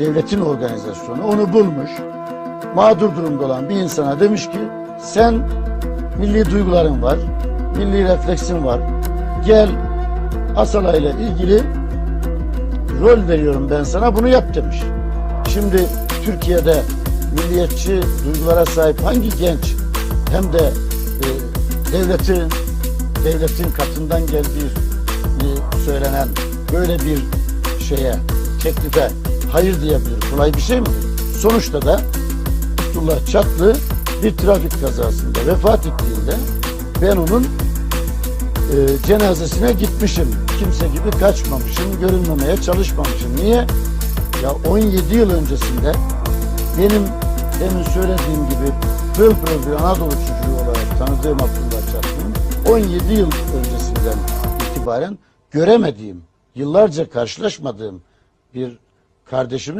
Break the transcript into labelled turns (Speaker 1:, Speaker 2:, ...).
Speaker 1: devletin organizasyonu onu bulmuş. Mağdur durumda olan bir insana demiş ki sen milli duyguların var, milli refleksin var. Gel Asala ile ilgili rol veriyorum ben sana bunu yap demiş. Şimdi Türkiye'de milliyetçi duygulara sahip hangi genç hem de e, devletin devletin katından geldiği e, söylenen böyle bir şeye teklife hayır diyebilir. Kolay bir şey mi? Sonuçta da Abdullah Çatlı bir trafik kazasında vefat ettiğinde ben onun e, cenazesine gitmişim. Kimse gibi kaçmamışım, görünmemeye çalışmamışım. Niye? Ya 17 yıl öncesinde benim demin söylediğim gibi pırıl pırıl bir Anadolu çocuğu olarak tanıdığım Abdullah Çatlı'nın 17 yıl öncesinden itibaren göremediğim, yıllarca karşılaşmadığım bir kardeşimiz